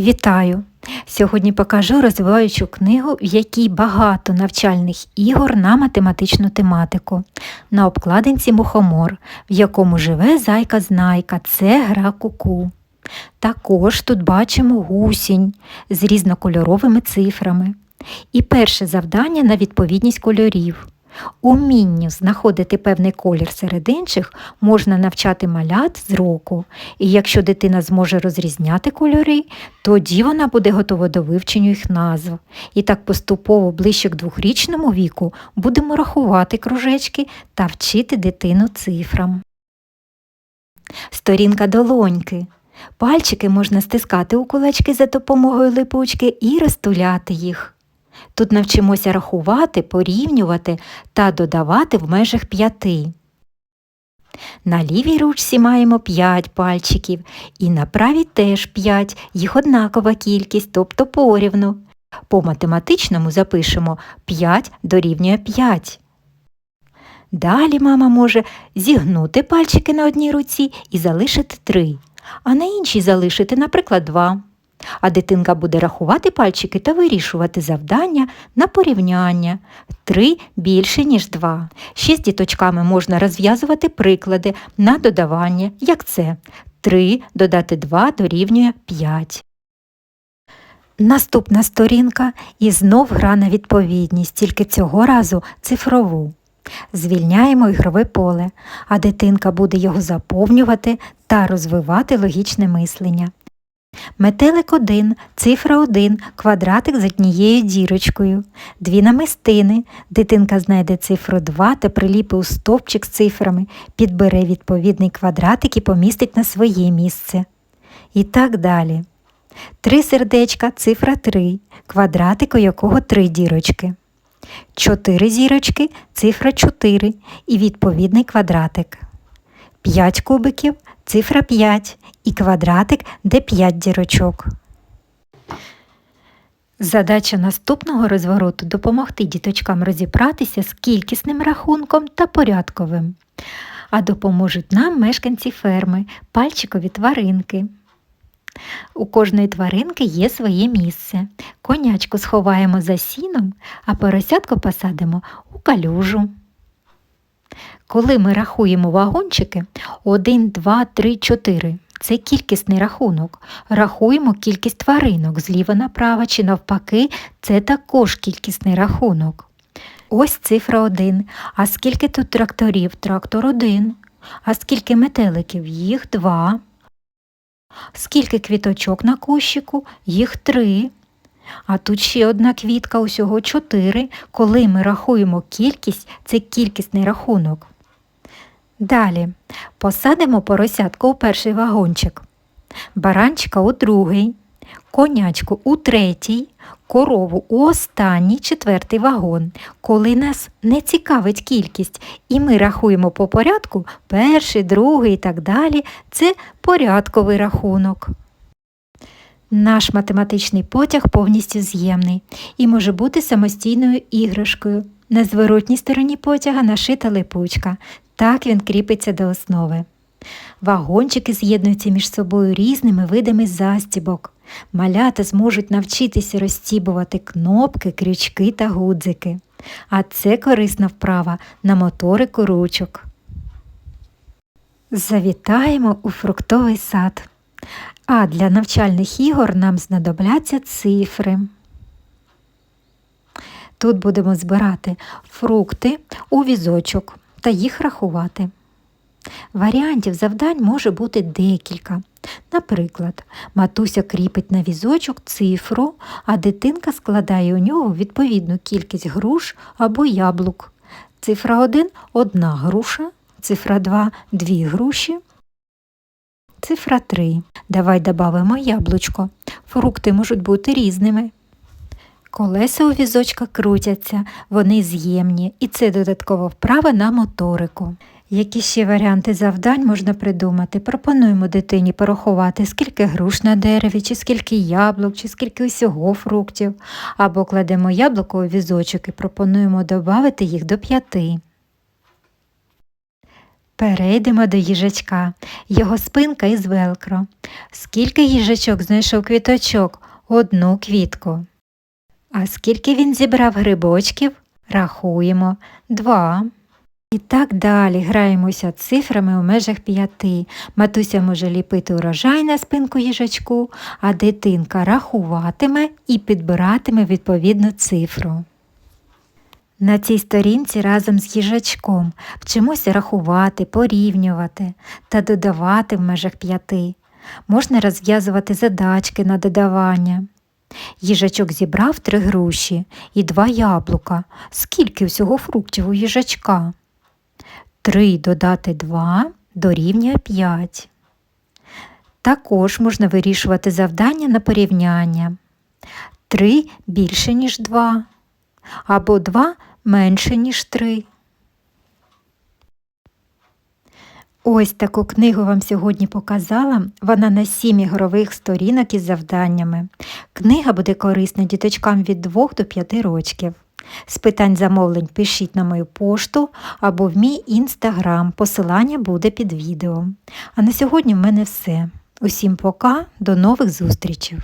Вітаю! Сьогодні покажу розвиваючу книгу, в якій багато навчальних ігор на математичну тематику. На обкладинці мухомор, в якому живе зайка-знайка, це гра куку. Також тут бачимо гусінь з різнокольоровими цифрами. І перше завдання на відповідність кольорів. Умінню знаходити певний колір серед інших можна навчати малят з року, і якщо дитина зможе розрізняти кольори, тоді вона буде готова до вивчення їх назв. І так поступово ближче к двохрічному віку будемо рахувати кружечки та вчити дитину цифрам. Сторінка долоньки. Пальчики можна стискати у кулачки за допомогою липучки і розтуляти їх. Тут навчимося рахувати, порівнювати та додавати в межах п'яти. На лівій ручці маємо 5 пальчиків і на правій теж 5, їх однакова кількість, тобто порівну. По математичному запишемо 5 дорівнює 5. Далі мама може зігнути пальчики на одній руці і залишити 3, а на іншій залишити, наприклад, 2 а дитинка буде рахувати пальчики та вирішувати завдання на порівняння. Три більше, ніж два. Ще з діточками можна розв'язувати приклади на додавання, як це. 3 додати 2 дорівнює 5. Наступна сторінка і знов гра на відповідність, тільки цього разу цифрову. Звільняємо ігрове поле, а дитинка буде його заповнювати та розвивати логічне мислення. Метелик 1, цифра 1, квадратик з однією дірочкою, дві намистини. Дитинка знайде цифру 2 та приліпи у стовпчик з цифрами, підбере відповідний квадратик і помістить на своє місце. І так далі. Три сердечка, цифра 3, квадратик, у якого три дірочки. Чотири зірочки, цифра 4 і відповідний квадратик. 5 кубиків, цифра 5 і квадратик, де 5 дірочок. Задача наступного розвороту допомогти діточкам розібратися з кількісним рахунком та порядковим. А допоможуть нам мешканці ферми, пальчикові тваринки. У кожної тваринки є своє місце. Конячку сховаємо за сіном, а поросятку посадимо у калюжу. Коли ми рахуємо вагончики 1, 2, 3, 4. Це кількісний рахунок. Рахуємо кількість тваринок зліва направо чи навпаки, це також кількісний рахунок. Ось цифра 1. А скільки тут тракторів? Трактор 1. А скільки метеликів? Їх 2. Скільки квіточок на кущику? Їх 3. А тут ще одна квітка, усього 4. Коли ми рахуємо кількість, це кількісний рахунок. Далі посадимо поросятку у перший вагончик, баранчика у другий, конячку у третій, корову у останній четвертий вагон. Коли нас не цікавить кількість, і ми рахуємо по порядку перший, другий і так далі, це порядковий рахунок. Наш математичний потяг повністю з'ємний і може бути самостійною іграшкою. На зворотній стороні потяга нашита липучка. Так він кріпиться до основи. Вагончики з'єднуються між собою різними видами застібок. Малята зможуть навчитися розстібувати кнопки, крючки та гудзики. А це корисна вправа на моторику ручок. Завітаємо у фруктовий сад. А для навчальних ігор нам знадобляться цифри. Тут будемо збирати фрукти у візочок та їх рахувати. Варіантів завдань може бути декілька. Наприклад, матуся кріпить на візочок цифру, а дитинка складає у нього відповідну кількість груш або яблук. Цифра 1 одна груша, цифра 2 дві груші. Цифра 3. Давай додамо яблучко. Фрукти можуть бути різними. Колеса у візочка крутяться, вони з'ємні, і це додаткова вправа на моторику. Які ще варіанти завдань можна придумати? Пропонуємо дитині порахувати, скільки груш на дереві, чи скільки яблук, чи скільки усього фруктів, або кладемо яблуко у візочок і пропонуємо додати їх до п'яти. Перейдемо до їжачка. Його спинка із велкро. Скільки їжачок знайшов квіточок? Одну квітку. А скільки він зібрав грибочків? Рахуємо. Два. І так далі граємося цифрами у межах п'яти. Матуся може ліпити урожай на спинку їжачку, а дитинка рахуватиме і підбиратиме відповідну цифру. На цій сторінці разом з їжачком вчимося рахувати, порівнювати та додавати в межах п'яти. Можна розв'язувати задачки на додавання. Їжачок зібрав три груші і два яблука. Скільки всього фруктів у їжачка? Три додати два дорівнює п'ять. Також можна вирішувати завдання на порівняння. Три більше, ніж два, або два менше, ніж три. Ось таку книгу вам сьогодні показала. Вона на сім ігрових сторінок із завданнями. Книга буде корисна діточкам від 2 до 5 років. З питань замовлень пишіть на мою пошту або в мій інстаграм. Посилання буде під відео. А на сьогодні в мене все. Усім пока, до нових зустрічей!